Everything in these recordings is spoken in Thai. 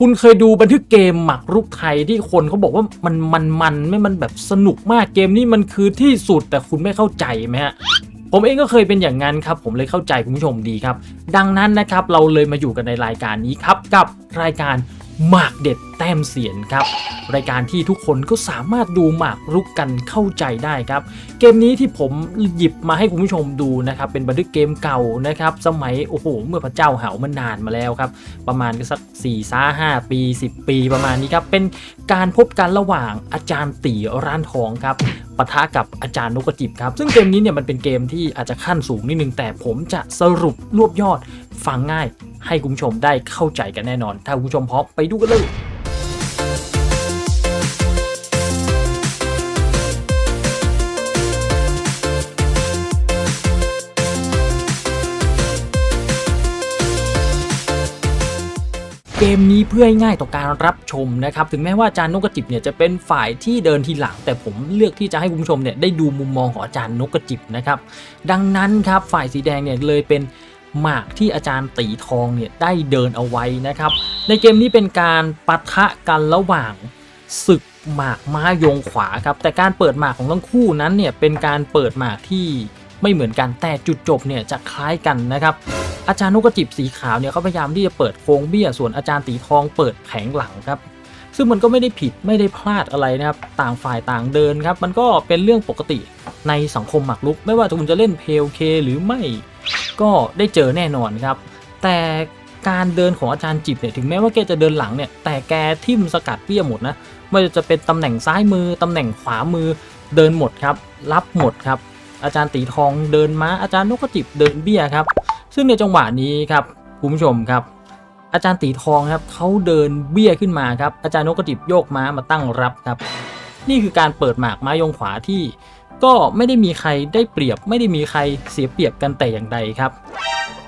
คุณเคยดูบันทึกเกมหมากรุกไทยที่คนเขาบอกว่ามันมันมันไม่มันแบบสนุกมากเกมนี้มันคือที่สุดแต่คุณไม่เข้าใจไหมฮะผมเองก็เคยเป็นอย่างนั้นครับ ผมเลยเข้าใจคุณผู้ชมดีครับ ดังนั้นนะครับเราเลยมาอยู่กันในรายการนี้ครับกับรายการ หมากเด็ดแต้มเสียนครับ รายการที่ทุกคนก็สามารถดูหมากรุกกันเข้าใจได้ครับ เกมนี้ที่ผมหยิบมาให้คุณผู้ชมดูนะครับ เป็นบันทึกเกมเก่านะครับ สมัยโอ้โห เมื่อพระเจ้าเหามันนานมาแล้วครับ ประมาณสัก4ี่ซ่าห้าปี 10 ปีประมาณนี้ครับ เป็นการพบกันระหว่างอาจารย์ตีร้านทองครับปะทะกับอาจารย์นกกระจิบครับ ซึ่งเกมนี้เนี่ยมันเป็นเกมที่อาจจะขั้นสูงนิดนึงแต่ผมจะสรุปรวบยอดฟังง่าย ให้คุณผู้ชมได้เข้าใจกันแน่นอน ถ้าคุณผู้ชมพร้อมไปดูกันเลยเกมนี้เพื่อให้ง่ายต่อการรับชมนะครับถึงแม้ว่าอาจารย์นกกระจิบเนี่ยจะเป็นฝ่ายที่เดินทีหลัง แต่ผมเลือกที่จะให้คุณผู้ชมเนี่ยได้ดูมุมมองของอาจารย์นกกระจิบนะครับดังนั้นครับฝ่ายสีแดงเนี่ยเลยเป็น หมากที่อาจารย์ตีทองเนี่ยได้เดินเอาไว้นะครับ ในเกมนี้เป็นการปะทะกันระหว่างศึกหมากม้ายงขวาครับแต่การเปิดหมากของทั้งคู่นั้นเนี่ยเป็นการเปิดหมากที่ไม่เหมือนกันแต่จุดจบเนี่ยจะคล้ายกันนะครับอาจารย์นกกระจิบสีขาวเนี่ยเขาพยายามที่จะเปิดโค้งเบี้ยส่วนอาจารย์ตีทองเปิดแผงหลังครับ ซึ่งมันก็ไม่ได้ผิดไม่ได้พลาดอะไรนะครับ ต่างฝ่ายต่างเดินครับ มันก็เป็นเรื่องปกติในสังคมหมากรุก ไม่ว่าคุณจะเล่นเพลเคหรือไม่ ก็ได้เจอแน่นอนครับ แต่การเดินของอาจารย์จิบเนี่ยถึงแม้ว่าแกจะเดินหลังเนี่ยแต่แกทิ่มสกัดเบี้ยหมดนะไม่ว่าจะเป็นตำแหน่งซ้ายมือตำแหน่งขวามือเดินหมดครับ รับหมดครับ อาจารย์ตีทองเดินม้าอาจารย์นกกระจิบเดินเบี้ยครับ ซึ่งในจังหวะนี้ครับคุณผู้ชมครับ อาจารย์ตีทองครับเขาเดินเบี้ยขึ้นมาครับอาจารย์นกกระจิบโยกม้ามาตั้งรับครับ นี่คือการเปิดหมากม้ายงขวาที่ ก็ไม่ได้มีใครได้เปรียบ ไม่ได้มีใครเสียเปรียบกันแต่อย่างใดครับ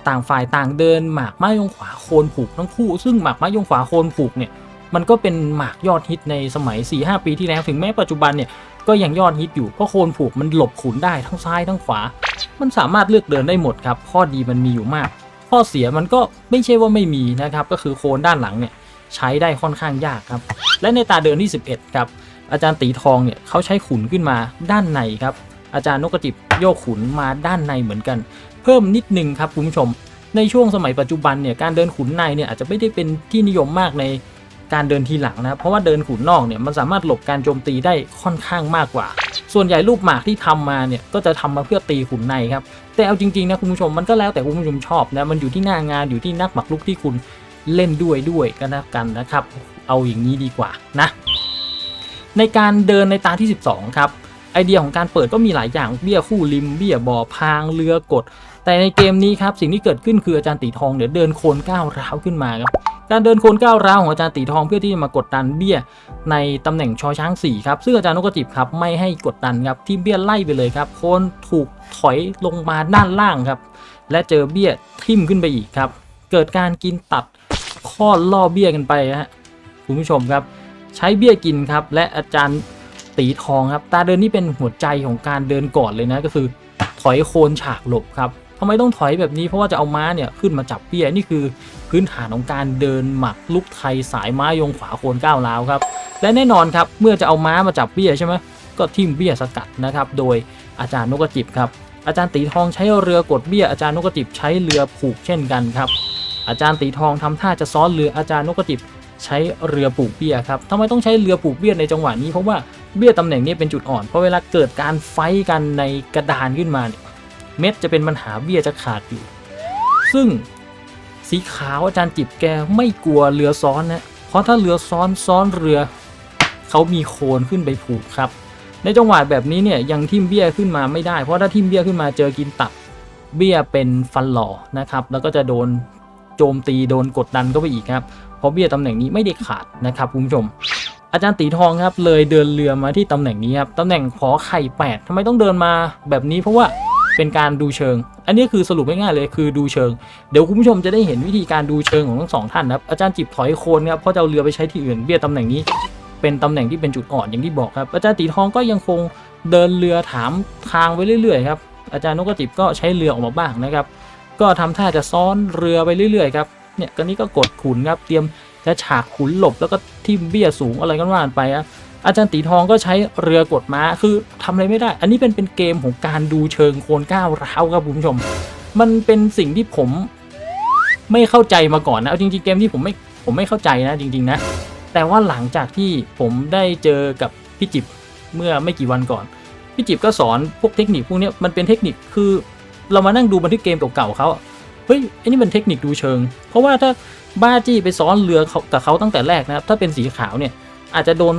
ต่างฝ่ายต่างเดินหมากม้ายงขวาโคนผูกทั้งคู่ ซึ่งหมากม้ายงขวาโคนผูกเนี่ยมันก็เป็นหมากยอดฮิตในสมัย 4-5 ปีที่แล้วถึงแม้ปัจจุบันเนี่ยก็ยังยอดฮิตอยู่เพราะโคนผูกมันหลบขุนได้ทั้งซ้ายทั้งขวา มันสามารถเลือกเดินได้หมดครับข้อดีมันมีอยู่มาก ข้อเสียมันก็ไม่ใช่ว่าไม่มีนะครับก็คือโคนด้านหลังเนี่ยใช้ได้ค่อนข้างยากครับ และในตาเดินที่ 11 ครับ อาจารย์ตีทองเนี่ยเขาใช้ขุนขึ้นมาด้านในครับ อาจารย์นกกระจิบโยกขุนมาด้านในเหมือนกัน เพิ่มนิดนึงครับคุณผู้ชม ในช่วงสมัยปัจจุบันเนี่ยการเดินขุนในเนี่ยอาจจะไม่ได้เป็นที่นิยมมากในการเดินทีหลังนะครับเพราะว่าเดินขุนนอกเนี่ยมันสามารถหลบการโจมตีได้ค่อนข้างมากกว่า ส่วนใหญ่รูปหมากที่ทำมาเนี่ยก็จะทำมาเพื่อตีขุนในครับแต่เอาจริงๆนะคุณผู้ชมมันก็แล้วแต่คุณผู้ชมชอบนะมันอยู่ที่หน้างานอยู่ที่นักหมากรุกที่คุณเล่นด้วยด้วยกันแล้วกันนะครับ เอาอย่างนี้ดีกว่านะ ในการเดินในตาที่ 12 ครับ ไอเดียของการเปิดก็มีหลายอย่างเบี้ยคู่ริมเบี้ยบ่อพางเรือกด แต่ในเกมนี้ครับสิ่งที่เกิดขึ้นคืออาจารย์ตีทองเนี่ยเดินโคนก้าวร้าวขึ้นมาครับการเดินโคนก้าวร้าวของอาจารย์ตีทองเพื่อที่จะมากดดันเบี้ยในตำแหน่งชอช้าง4ครับซึ่งอาจารย์นกกระจิบครับไม่ให้กดดันครับที่เบี้ยไล่ไปเลยครับโคนถูกถอยลงมาด้านล่างครับและเจอเบี้ยทิ่มขึ้นไปอีกครับ เกิดการกินตัดข้อล่อเบี้ยกันไปฮะคุณผู้ชมครับ ใช้เบี้ยกินครับ และอาจารย์ตีทองครับ ตาเดินนี่เป็นหัวใจของการเดินก่อนเลยนะก็คือถอยโคนฉากหลบครับทำไมต้องถอยแบบนี้เพราะว่าจะเอาม้าเนี่ยขึ้นมาจับเบี้ยนี่คือพื้นฐานของการเดินหมักลุกไทยสายม้ายงขวาโคนก้าวร้าวครับ และแน่นอนครับเมื่อจะเอาม้ามาจับเบี้ยใช่ไหมก็ทิ่มเบี้ยสกัดนะครับโดยอาจารย์นกกระจิบครับ อาจารย์ตีทองใช้เรือกดเบี้ยอาจารย์นกกระจิบใช้เรือผูกเช่นกันครับ อาจารย์ตีทองทำท่าจะซ้อนเรืออาจารย์นกกระจิบ ใช้เรือผูกเบี้ยครับทำไมต้องใช้เรือผูกเบี้ยในจังหวะนี้เพราะว่าเบี้ยตำแหน่งนี้เป็นจุดอ่อน เพราะเวลาเกิดการไฟกันในกระดานขึ้นมาเนี่ยเม็ดจะเป็นปัญหาเบี้ยจะขาดอยู่ ซึ่งสีขาวอาจารย์จิบแกไม่กลัวเรือซ้อนนะเพราะถ้าเรือซ้อนซ้อนเรือ เขามีโคนขึ้นไปผูกครับ ในจังหวะแบบนี้เนี่ยยังทิมเบี้ยขึ้นมาไม่ได้ เพราะถ้าทิมเบี้ยขึ้นมาเจอกินตับเบี้ยเป็นฟันหล่อนะครับ แล้วก็จะโดนโจมตีโดนกดดันเข้าไปอีกครับ ราะเบี้ยตำแหน่งนี้ไม่ได้ขาดนะครับคุณผู้ชม อาจารย์ตีทองครับเลยเดินเรือมาที่ตำแหน่งนี้ครับตำแหน่งขอไข่แปดทำไมต้องเดินมาแบบนี้เพราะว่าเป็นการดูเชิง อันนี้คือสรุปง่ายๆเลยคือดูเชิง เดี๋ยวคุณผู้ชมจะได้เห็นวิธีการดูเชิงของทั้งสองท่านนะครับ อาจารย์จิบถอยโคนครับเพราะจะเอาเรือไปใช้ที่อื่นเบี้ยตำแหน่งนี้ เป็นตำแหน่งที่เป็นจุดอ่อนอย่างที่บอกครับ อาจารย์ตีทองก็ยังคงเดินเรือถามทางไปเรื่อยๆครับ อาจารย์นกกระจิบก็ใช้เรือออกมาบ้างนะครับ ก็ทำท่าจะซ้อนเรือไปเรื่อยๆครับ เนี่ยก็นี้ก็กดขุนครับ เตรียมและฉากขุนหลบแล้วก็ทิมเบี้ยสูงอะไรกันว่านไปอะอาจารย์ตีทองก็ใช้เรือกดม้าคือทำอะไรไม่ได้ อันนี้เป็นเป็นเกมของการดูเชิงโคนก้าวร้าวครับคุณผู้ชม มันเป็นสิ่งที่ผมไม่เข้าใจมาก่อนนะเอาจริงๆเกมที่ผมไม่ผมไม่เข้าใจนะจริง ๆ นะ แต่ว่าหลังจากที่ผมได้เจอกับพี่จิบเมื่อไม่กี่วันก่อนพี่จิบก็สอนพวกเทคนิคพวกนี้มันเป็นเทคนิคคือ เรามานั่งดูบันทึกเกมเก่าๆเขา เฮ้ยไอ้นี่มันเทคนิคดูเชิง เพราะว่าถ้าบ้าจี้ไปซ้อนเรือเขากับเขาตั้งแต่แรกนะครับ ถ้าเป็นสีขาวเนี่ยอาจจะโดน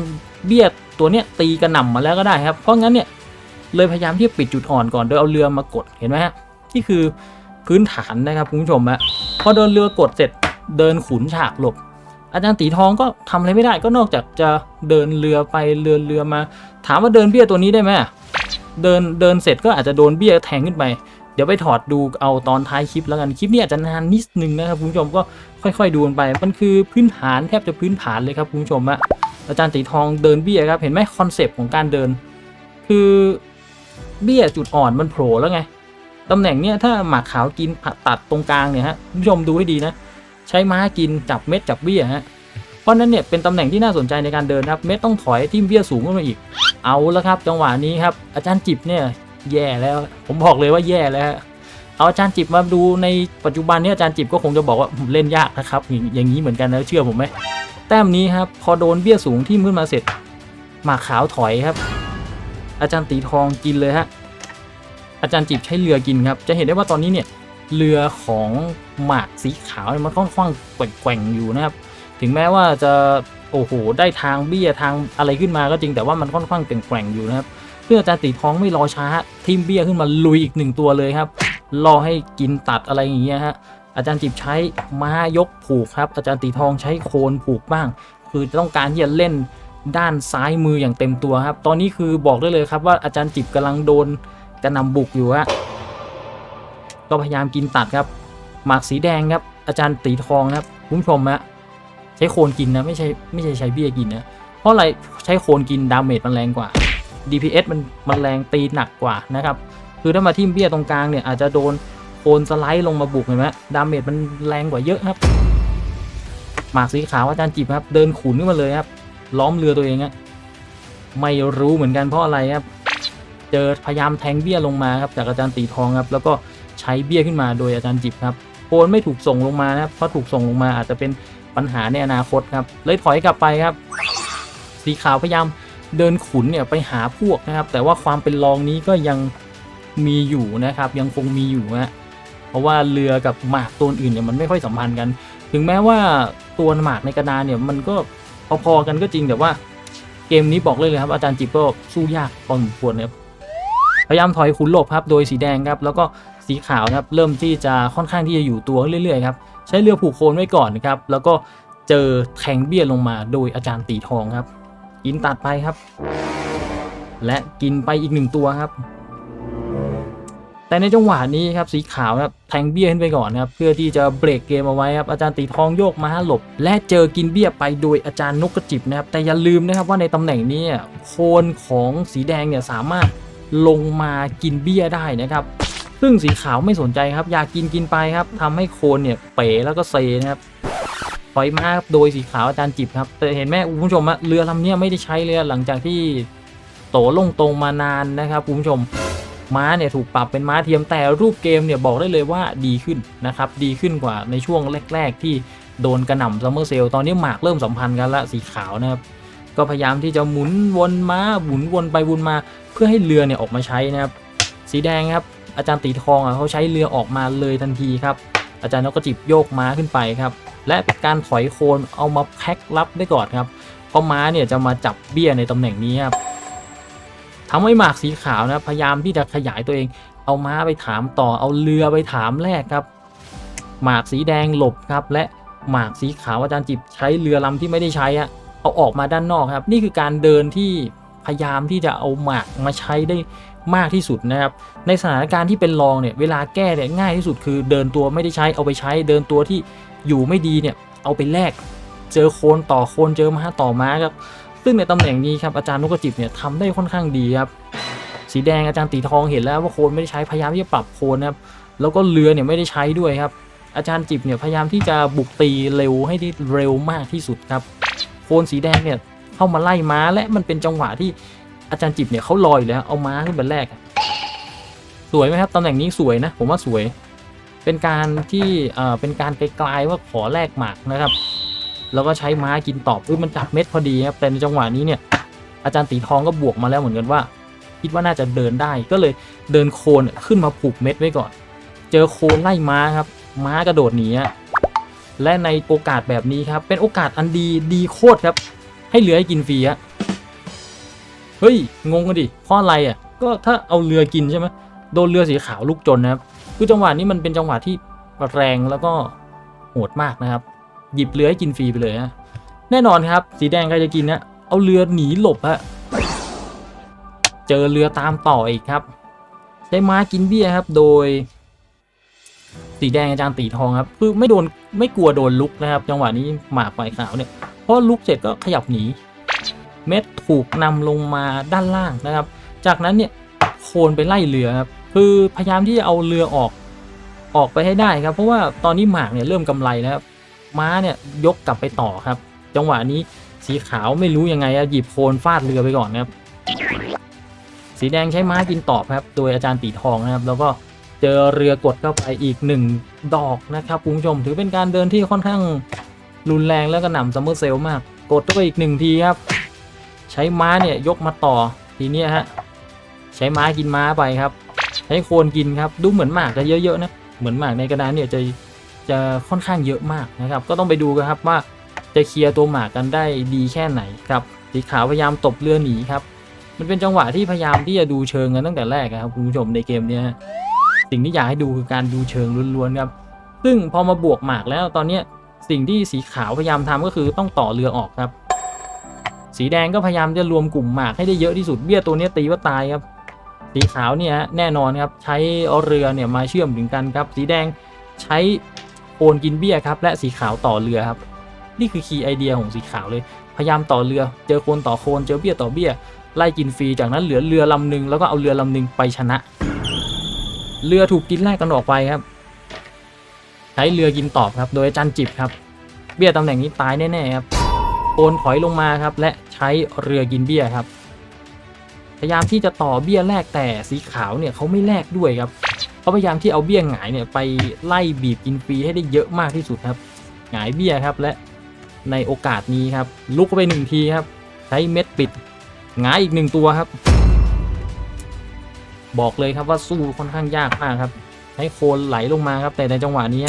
เบียดตัวเนี้ยตีกระหน่ำมาแล้วก็ได้ครับ เพราะงั้นเนี่ยเลยพยายามที่จะปิดจุดอ่อนก่อนโดยเอาเรือมากดเห็นไหมฮะนี่คือพื้นฐานนะครับคุณผู้ชมฮะพอโดนเรือกดเสร็จเดินขุนฉากหลบ อาจารย์ตีทองก็ทำอะไรไม่ได้ก็นอกจากจะเดินเรือไปเรือเรือมา ถามว่าเดินเบี้ยตัวนี้ได้ไหมเดินเดินเสร็จก็อาจจะโดนเบี้ยแทงขึ้นไป เดี๋ยวไปถอดดูเอาตอนท้ายคลิปแล้วกันคลิปนี้อาจจะนานนิดนึงนะครับคุณผู้ชมก็ค่อยๆดูกันไป มันคือพื้นฐานแทบจะพื้นฐานเลยครับคุณผู้ชมอะอาจารย์ตีทองเดินเบี้ยครับเห็นไหมคอนเซปต์ของการเดิน คือเบี้ยจุดอ่อนมันโผล่แล้วไงตำแหน่งเนี้ยถ้าหมากขาวกินผัดตัดตรงกลางเนี่ยฮะคุณผู้ชมดูให้ดีนะใช้ม้ากินจับเม็ดจับเบี้ยฮะเพราะฉะนั้นเนี่ยเป็นตำแหน่งที่น่าสนใจในการเดินครับเม็ดต้องถอยทิ่มเบี้ยสูงขึ้นมาอีก เอาแล้วครับ จังหวะนี้ครับอาจารย์จิบเนี่ย แย่แล้ว ผมบอกเลยว่าแย่แล้วเอาอาจารย์จิบมาดูในปัจจุบันเนี้อาจารย์จิบก็คงจะบอกว่าเล่นยากนะครับอย่างอย่างนี้เหมือนกันนะเชื่อผมไหมแต้มนี้ครับพอโดนเบี้ยสูงทิ่มขึ้นมาเสร็จหมากขาวถอยครับ อาจารย์ตีทองกินเลยฮะอาจารย์จิบใช้เรือกินครับ จะเห็นได้ว่าตอนนี้เนี่ยเรือของหมากสีขาวเนี่ยมันค่อนข้างแกว่งๆอยู่นะครับ ถึงแม้ว่าจะโอ้โหได้ทางเบี้ยทางอะไรขึ้นมาก็จริงแต่ว่ามันค่อนข้างแกว่งๆอยู่นะครับ เพื่ออาจารย์ตีท้องไม่รอช้าทิมเบี้ยขึ้นมาลุยอีกหนึ่งตัวเลยครับรอให้กินตัดอะไรอย่างเงี้ยฮะอาจารย์จิบใช้ม้ายกผูกครับ อาจารย์ตีทองใช้โคนผูกบ้าง คือต้องการที่จะเล่นด้านซ้ายมืออย่างเต็มตัวครับ ตอนนี้คือบอกได้เลยครับว่าอาจารย์จิบกำลังโดนกระหนำบุกอยู่ฮะก็พยายามกินตัดครับ หมากสีแดงครับ อาจารย์ตีทองนะครับคุณผู้ชมฮะใช้โคนกินนะไม่ใช่ไม่ใช่ใช้เบี้ยกินนะเพราะอะไรใช้โคนกินดาเมจมันแรงกว่า DPS มันมันแรงตีหนักกว่านะครับ คือถ้ามาทิ่มเบี้ยตรงกลางเนี่ยอาจจะโดนโคนสไลด์ลงมาบุกเห็นไหมดาเมจมันแรงกว่าเยอะครับหมากสีขาวอาจารย์จิบครับ เดินขุนขึ้นมาเลยครับ ล้อมเรือตัวเองอะไม่รู้เหมือนกันเพราะอะไรครับ เจอพยายามแทงเบี้ยลงมาครับจากอาจารย์ตีทองครับ แล้วก็ใช้เบี้ยขึ้นมาโดยอาจารย์จิบครับโคนไม่ถูกส่งลงมานะครับเพราะถูกส่งลงมาอาจจะเป็นปัญหาในอนาคตครับ เลยถอยกลับไปครับ สีขาวพยายาม เดินขุนเนี่ยไปหาพวกนะครับ แต่ว่าความเป็นรองนี้ก็ยังมีอยู่นะครับ ยังคงมีอยู่ฮะเพราะว่าเรือกับหมากตัวอื่นเนี่ยมันไม่ค่อยสัมพันธ์กัน ถึงแม้ว่าตัวหมากในกระดานเนี่ยมันก็พอๆกันก็จริงแต่ว่าเกมนี้บอกเลยเลยครับอาจารย์จิบก็สู้ยากพอสมควรนะครับพยายามถอยขุนหลบครับ โดยสีแดงครับแล้วก็สีขาวครับเริ่มที่จะค่อนข้างที่จะอยู่ตัวเรื่อยๆครับใช้เรือผูกโคนไว้ก่อนนะครับแล้วก็เจอแทงเบี้ยลงมาโดยอาจารย์ตีทองครับ กินตัดไปครับ และกินไปอีกหนึ่งตัวครับ แต่ในจังหวะนี้ครับสีขาวครับแทงเบี้ยขึ้นไปก่อนครับเพื่อที่จะเบรกเกมเอาไว้ครับอาจารย์ตีทองโยกมาหลบ และเจอกินเบี้ยไปโดยอาจารย์นกกระจิบนะครับแต่อย่าลืมนะครับว่าในตำแหน่งนี้โคนของสีแดงเนี่ยสามารถลงมากินเบี้ยได้นะครับซึ่งสีขาวไม่สนใจครับ อยากกินกินไปครับทำให้โคนเนี่ยเป๋แล้วก็เซนะครับ ถอยมาครับโดยสีขาวอาจารย์จิบครับแต่เห็นไหมคุณผู้ชมอะเรือลำนี้ไม่ได้ใช้เลยหลังจากที่โตลงตรงมานานนะครับคุณผู้ชมม้าเนี่ยถูกปรับเป็นม้าเทียมแต่รูปเกมเนี่ยบอกได้เลยว่าดีขึ้นนะครับดีขึ้นกว่าในช่วงแรก ๆ ที่โดนกระหน่ำซัมเมอร์เซลตอนนี้หมากเริ่มสัมพันธ์กันละสีขาวนะครับก็พยายามที่จะหมุนวนม้าหมุนวนไปวนมา เพื่อให้เรือเนี่ยออกมาใช้นะครับสีแดงครับอาจารย์ตีทองอะเขาใช้เรือออกมาเลยทันทีครับอาจารย์นกกระจิบโยกม้าขึ้นไปครับ และการถอยโคนเอามาแพ็ครับได้ก่อนครับเพราะม้าเนี่ยจะมาจับเบี้ยในตำแหน่งนี้ครับทำให้หมากสีขาวนะพยายามที่จะขยายตัวเอง เอาม้าไปถามต่อเอาเรือไปถามแรกครับ หมากสีแดงหลบครับ และหมากสีขาวอาจารย์จิบใช้เรือลำที่ไม่ได้ใช้อะเอาออกมาด้านนอกครับ นี่คือการเดินที่พยายามที่จะเอาหมากมาใช้ได้มากที่สุดนะครับ ในสถานการณ์ที่เป็นรองเนี่ยเวลาแก้เนี่ยง่ายที่สุดคือเดินตัวไม่ได้ใช้เอาไปใช้ เดินตัวที่ อยู่ไม่ดีเนี่ยเอาไปแลกเจอโคนต่อโคนเจอม้าต่อม้าครับซึ่งในตำแหน่งนี้ครับอาจารย์นกกระจิบเนี่ยทำได้ค่อนข้างดีครับสีแดงอาจารย์ตีทองเห็นแล้วว่าโคนไม่ได้ใช้พยายามที่จะปรับโคนนะครับแล้วก็เรือเนี่ยไม่ได้ใช้ด้วยครับ อาจารย์จิบเนี่ยพยายามที่จะบุกตีเร็วให้ได้เร็วมากที่สุดครับ โคนสีแดงเนี่ยเข้ามาไล่ม้าและมันเป็นจังหวะที่อาจารย์จิบเนี่ยเขาลอยแล้วเอาม้าขึ้นเป็นแรก สวยไหมครับตำแหน่งนี้สวยนะ ผมว่าสวย เป็นการที่เอ่อเป็นการไกลๆว่าขอแลกหมากนะครับ แล้วก็ใช้ม้ากินตอบคือมันจับเม็ดพอดีครับแต่ในจังหวะนี้เนี่ยอาจารย์ตีทองก็บวกมาแล้วเหมือนกันว่า คิดว่าน่าจะเดินได้ก็เลยเดินโคนขึ้นมาผูกเม็ดไว้ก่อน เจอโคนไล่ม้าครับ ม้ากระโดดหนีและในโอกาสแบบนี้ครับ เป็นโอกาสอันดีดีโคตรครับ ให้เหลือให้กินฟรีอะเฮ้ยงงกันดิเพราะอะไรอะก็ถ้าเอาเรือกินใช่ไหมโดนเรือสีขาวลูกจนนะครับ คือจังหวะนี้มันเป็นจังหวะที่แรงแล้วก็โหดมากนะครับ หยิบเรือให้กินฟรีไปเลยฮะแน่นอนครับ สีแดงใครจะกินนะเอาเรือหนีหลบฮะเจอเรือตามต่ออีกครับใช้ม้ากินเบี้ยครับ โดย สีแดงอาจารย์ตีทองครับ คือไม่โดนไม่กลัวโดนลุกนะครับ จังหวะนี้หมากไฟขาวเนี่ยพราะลุกเสร็จก็ขยับหนี เม็ดถูกนำลงมาด้านล่างนะครับ จากนั้นเนี่ยโคนไปไล่เรือครับ คือพยายามที่จะเอาเรือออกออกไปให้ได้ครับ เพราะว่าตอนนี้หมากเนี่ยเริ่มกำไรแล้วม้าเนี่ยยกกลับไปต่อครับ จังหวะนี้สีขาวไม่รู้ยังไงอะหยิบโคนฟาดเรือไปก่อนนะครับ สีแดงใช้ม้ากินตอบครับ โดยอาจารย์ตีทองนะครับ แล้วก็เจอเรือกดเข้าไปอีกหนึ่งดอกนะครับคุณผู้ชมถือเป็นการเดินที่ค่อนข้างรุนแรงแล้วก็หนำซัมเมอร์เซลมาก กดเข้าไปอีกหนึ่งทีครับ ใช้ม้าเนี่ยยกมาต่อทีนี้ฮะใช้ม้ากินม้าไปครับ ใช้โคนกินครับ ดูเหมือนหมากจะเยอะๆนะ เหมือนหมากในกระดานเนี่ยจะจะค่อนข้างเยอะมากนะครับ ก็ต้องไปดูกันครับว่าจะเคลียร์ตัวหมากกันได้ดีแค่ไหนครับ สีขาวพยายามตบเรือหนีครับ มันเป็นจังหวะที่พยายามที่จะดูเชิงกันตั้งแต่แรกครับคุณผู้ชมในเกมเนี้ยสิ่งที่อยากให้ดูคือการดูเชิงล้วนๆครับ ซึ่งพอมาบวกหมากแล้วตอนเนี้ยสิ่งที่สีขาวพยายามทำก็คือต้องต่อเรือออกครับ สีแดงก็พยายามจะรวมกลุ่มหมากให้ได้เยอะที่สุดเบี้ยตัวนี้ตีว่าตายครับ สีขาวเนี่ยแน่นอนครับใช้เรือเนี่ยมาเชื่อมถึงกันครับ สีแดงใช้โอนกินเบี้ยครับและสีขาวต่อเรือครับ นี่คือคีย์ไอเดียของสีขาวเลยพยายามต่อเรือ เจอโคนต่อโคนเจอเบี้ยต่อเบี้ยไล่กินฟรีจากนั้นเหลือเรือลำหนึ่งแล้วก็เอาเรือลำหนึ่งไปชนะ เรือถูกกินแลกกันออกไปครับ ใช้เรือกินตอบครับ โดยอาจารย์จิบครับ เบี้ยตำแหน่งนี้ตายแน่ๆครับโอนถอยลงมาครับ และใช้เรือกินเบี้ยครับ พยายามที่จะต่อเบี้ยแรกแต่สีขาวเนี่ยเขาไม่แลกด้วยครับเขาพยายามที่เอาเบี้ยหงายเนี่ยไปไล่บีบกินฟรีให้ได้เยอะมากที่สุดครับหงายเบี้ยครับและในโอกาสนี้ครับลุกไปหนึ่งทีครับ ใช้เม็ดปิดหงายอีกหนึ่งตัวครับ บอกเลยครับว่าสู้ค่อนข้างยากมากครับให้โคนไหลลงมาครับแต่ในจังหวะนี้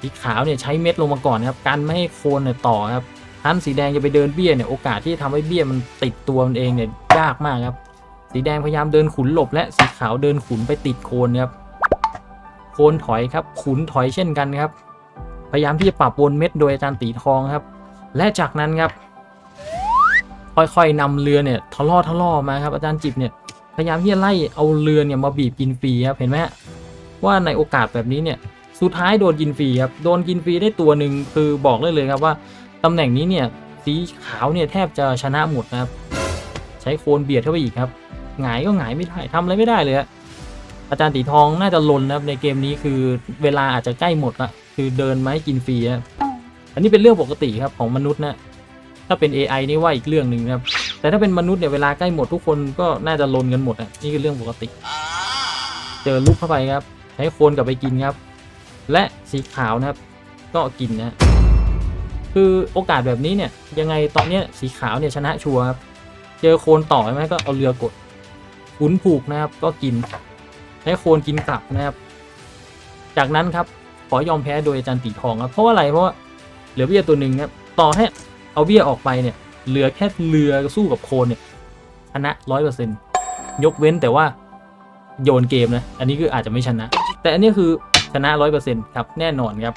สีขาวเนี่ยใช้เม็ดลงมาก่อนครับกันไม่ให้โคนเนี่ยต่อครับท่านสีแดงจะไปเดินเบี้ยเนี่ยโอกาสที่จะทำให้เบี้ยมันติดตัวมันเองเนี่ย ยากมากครับ สีแดงพยายามเดินขุนหลบ และสีขาวเดินขุนไปติดโคนครับ โคนถอยครับขุนถอยเช่นกันครับ พยายามที่จะปรับวนเม็ดโดยอาจารย์ตีทองครับ และจากนั้นครับ ค่อยๆนำเรือเนี่ยทะล่อทะล่อมาครับอาจารย์จิบเนี่ยพยายามที่จะไล่เอาเรือเนี่ยมาบีบกินฟรีครับเห็นไหมว่าในโอกาสแบบนี้เนี่ยสุดท้ายโดนกินฟรีครับโดนกินฟรีได้ตัวหนึ่งคือบอกได้เลยครับว่าตำแหน่งนี้เนี่ยสีขาวเนี่ยแทบจะชนะหมดนะครับ ใช้โคนเบียดเข้าไปอีกครับหงายก็หงายไม่ได้ทำอะไรไม่ได้เลยฮะอาจารย์ตีทองน่าจะลนนะครับในเกมนี้คือเวลาอาจจะใกล้หมดละคือเดินมาให้กินฟรีครับอันนี้เป็นเรื่องปกติครับของมนุษย์นะถ้าเป็น AI นี่ว่าอีกเรื่องหนึ่งนะครับ แต่ถ้าเป็นมนุษย์เนี่ยเวลาใกล้หมดทุกคนก็น่าจะลนกันหมดอะนี่คือเรื่องปกติ เจอลุกเข้าไปครับใช้โคนกลับไปกินครับ และสีขาวนะครับ ก็กินนะคือโอกาสแบบนี้เนี่ยยังไงตอนเนี้ยสีขาวเนี่ยชนะชัวร์ครับ เจอโคนต่อใช่ไหมก็เอาเรือกดขุนผูกนะครับ ก็กินใช้โคนกินกลับนะครับ จากนั้นครับขอยอมแพ้โดยอาจารย์ตีทองครับเพราะว่าอะไรเพราะว่าเหลือเบี้ยตัวหนึ่งครับต่อให้เอาเบี้ยออกไปเนี่ย เหลือแค่เรือสู้กับโคนเนี่ยชนะร้อยเปอร์เซ็นต์ยกเว้นแต่ว่าโยนเกมนะ อันนี้คืออาจจะไม่ชนะ แต่อันนี้คือชนะร้อยเปอร์เซ็นต์ครับแน่นอนครับ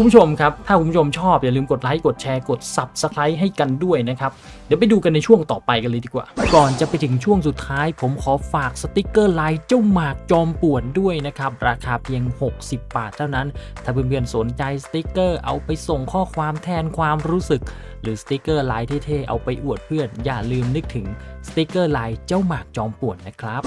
คุณผู้ชมครับ ถ้าคุณผู้ชมชอบอย่าลืมกดไลค์กดแชร์กด Subscribe ให้กันด้วยนะครับ เดี๋ยวไปดูกันในช่วงต่อไปกันเลยดีกว่า ก่อนจะไปถึงช่วงสุดท้าย ผมขอฝากสติกเกอร์ลายเจ้าหมากจอมป่วนด้วยนะครับ ราคาเพียง 60 บาทเท่านั้น ถ้าเพื่อนๆสนใจสติกเกอร์เอาไปส่งข้อความแทนความรู้สึก หรือสติกเกอร์ลายเท่ๆเอาไปอวดเพื่อน อย่าลืมนึกถึงสติกเกอร์ลายเจ้าหมากจอมป่วนนะครับ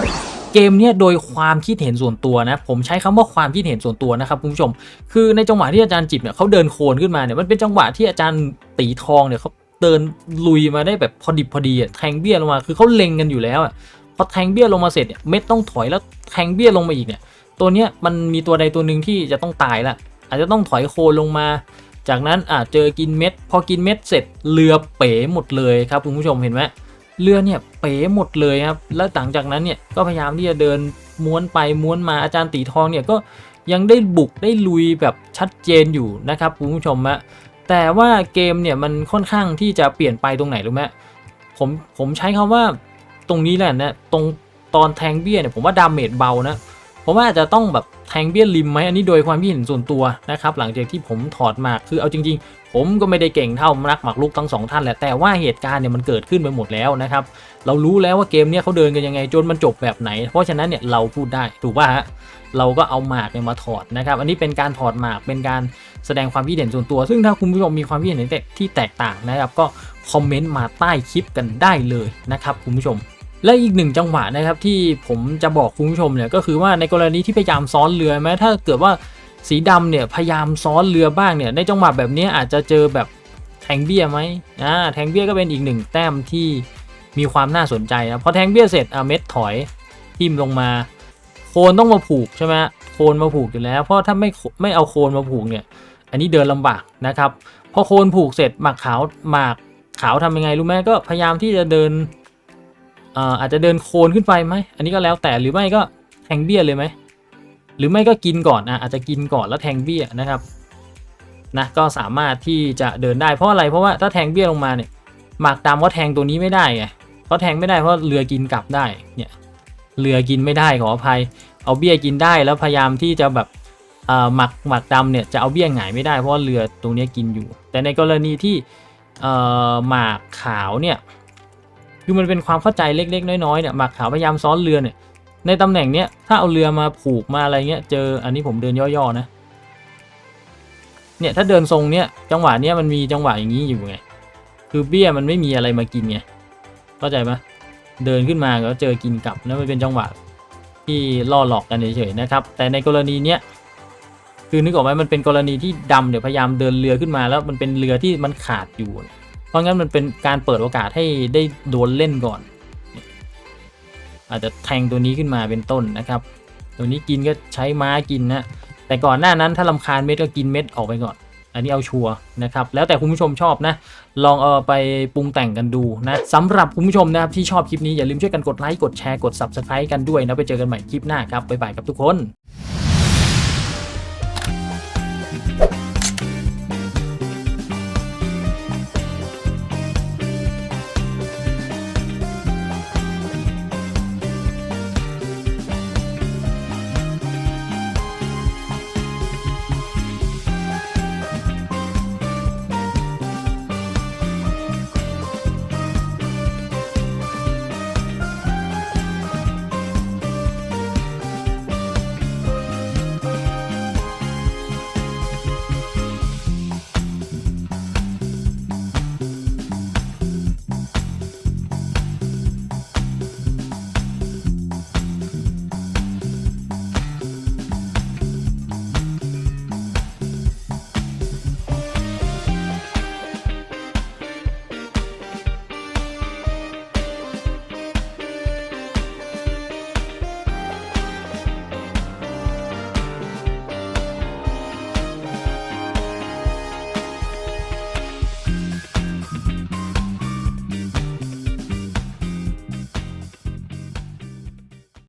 เกมเนี่ยโดยความคิดเห็นส่วนตัวนะผมใช้คำว่าความคิดเห็นส่วนตัวนะครับคุณผู้ชม คือในจังหวะที่อาจารย์จิบเนี่ยเขาเดินโคนขึ้นมาเนี่ยมันเป็นจังหวะที่อาจารย์ตีทองเนี่ยเขาเดินลุยมาได้แบบพอดิบพอดีอะแทงเบี้ยลงมาคือเขาเล็งกันอยู่แล้วอะพอแทงเบี้ยลงมาเสร็จเนี่ยเม็ดต้องถอยแล้วแทงเบี้ยลงมาอีกเนี่ยตัวเนี้ยมันมีตัวใดตัวหนึ่งที่จะต้องตายละอาจจะต้องถอยโคนลงมาจากนั้นอาจเจอกินเม็ด พอกินเม็ดเสร็จเรือเป๋หมดเลยครับคุณผู้ชมเห็นไหม เรือเนี่ยเป๋หมดเลยครับ แล้วหลังจากนั้นเนี่ยก็พยายามที่จะเดินม้วนไปม้วนมาอาจารย์ตีทองเนี่ยก็ยังได้บุกได้ลุยแบบชัดเจนอยู่นะครับคุณผู้ชมฮะแต่ว่าเกมเนี่ยมันค่อนข้างที่จะเปลี่ยนไปตรงไหนรู้ไหมผมผมใช้คำว่าตรงนี้แหละนะตรงตอนแทงเบี้ยเนี่ยผมว่าดาเมจเบานะ ผมว่าอาจจะต้องแบบแทงเบี้ยริมไหมอันนี้โดยความคิดเห็นส่วนตัวนะครับหลังจากที่ผมถอดหมากคือเอาจริง ๆ ผมก็ไม่ได้เก่งเท่านักหมากรุกทั้งสองท่านแหละแต่ว่าเหตุการณ์เนี่ยมันเกิดขึ้นไปหมดแล้วนะครับเรารู้แล้วว่าเกมเนี้ยเขาเดินกันยังไงจนมันจบแบบไหน เพราะฉะนั้นเนี่ยเราพูดได้ถูกป่ะฮะเราก็เอาหมากเนี่ยมาถอดนะครับอันนี้เป็นการถอดหมากเป็นการแสดงความคิดเห็นส่วนตัว ซึ่งถ้าคุณผู้ชมมีความคิดเห็นที่แตกต่างนะครับก็คอมเมนต์มาใต้คลิปกันได้เลยนะครับคุณผู้ชม และอีกหนึ่งจังหวะนะครับที่ผมจะบอกคุณผู้ชมเนี่ยก็คือว่าในกรณีที่พยายามซ้อนเรือแม้ถ้าเกิดว่าสีดำเนี่ยพยายามซ้อนเรือบ้างเนี่ยในจังหวะแบบนี้อาจจะเจอแบบแทงเบี้ยไหมอ่าแทงเบี้ยก็เป็นอีกหนึ่งแต้มที่มีความน่าสนใจนะพอแทงเบี้ยเสร็จอะเม็ดถอยทิ่มลงมา โคนต้องมาผูกใช่ไหมโคนมาผูกอยู่แล้ว เพราะถ้าไม่ไม่เอาโคนมาผูกเนี่ย อันนี้เดินลำบากนะครับพอโคนผูกเสร็จหมากขาวหมากขาวทำยังไงรู้ไหมก็พยายามที่จะเดิน อาจจะเดินโคนขึ้นไปไหมอันนี้ก็แล้วแต่หรือไม่ก็แทงเบี้ยเลยไหมหรือไม่ก็กินก่อนอะอาจจะกินก่อนแล้วแทงเบี้ยนะครับนะก็สามารถที่จะเดินได้เพราะอะไรเพราะว่าถ้าแทงเบี้ยลงมาเนี่ยหมากดำก็แทงตัวนี้ไม่ได้ไงเพราะแทงไม่ได้เพราะเรือกินกลับได้เนี่ยเรือกินไม่ได้ขออภัย เอาเบี้ยกินได้แล้วพยายามที่จะแบบหมักหมักดำเนี่ยจะเอาเบี้ยหงายไม่ได้เพราะเรือตรงนี้กินอยู่ แต่ในกรณีที่หมากขาวเนี่ย คือมันเป็นความเข้าใจเล็ก ๆ น้อยๆเนี่ยหมากขาวพยายามซ้อนเรือเนี่ยในตำแหน่งเนี้ยถ้าเอาเรือมาผูกมาอะไรเงี้ยเจออันนี้ผมเดินย่อๆนะเนี่ยถ้าเดินทรงเนี้ยจังหวะเนี้ยมันมีจังหวะอย่างนี้อยู่ไงคือเบี้ยมันไม่มีอะไรมากินไงเข้าใจปะเดินขึ้นมาก็เจอกินกลับแล้วมันเป็นจังหวะที่ล่อหลอกกันเฉยๆนะครับ แต่ในกรณีเนี้ยคือนึกออกไหมมันเป็นกรณีที่ดำเดี๋ยวพยายามเดินเรือขึ้นมาแล้วมันเป็นเรือที่มันขาดอยู่ เพราะงั้นมันเป็นการเปิดโอกาสให้ได้โดนเล่นก่อน อาจจะแทงตัวนี้ขึ้นมาเป็นต้นนะครับ ตัวนี้กินก็ใช้ม้ากินนะแต่ก่อนหน้านั้นถ้าลำคาญเม็ดก็กินเม็ดออกไปก่อน อันนี้เอาชัวร์นะครับ แล้วแต่คุณผู้ชมชอบนะ ลองเอาไปปรุงแต่งกันดูนะสำหรับคุณผู้ชมนะครับที่ชอบคลิปนี้อย่าลืมช่วยกันกดไลค์กดแชร์กด Subscribe กันด้วยนะไปเจอกันใหม่คลิปหน้าครับบ๊ายบายครับทุกคน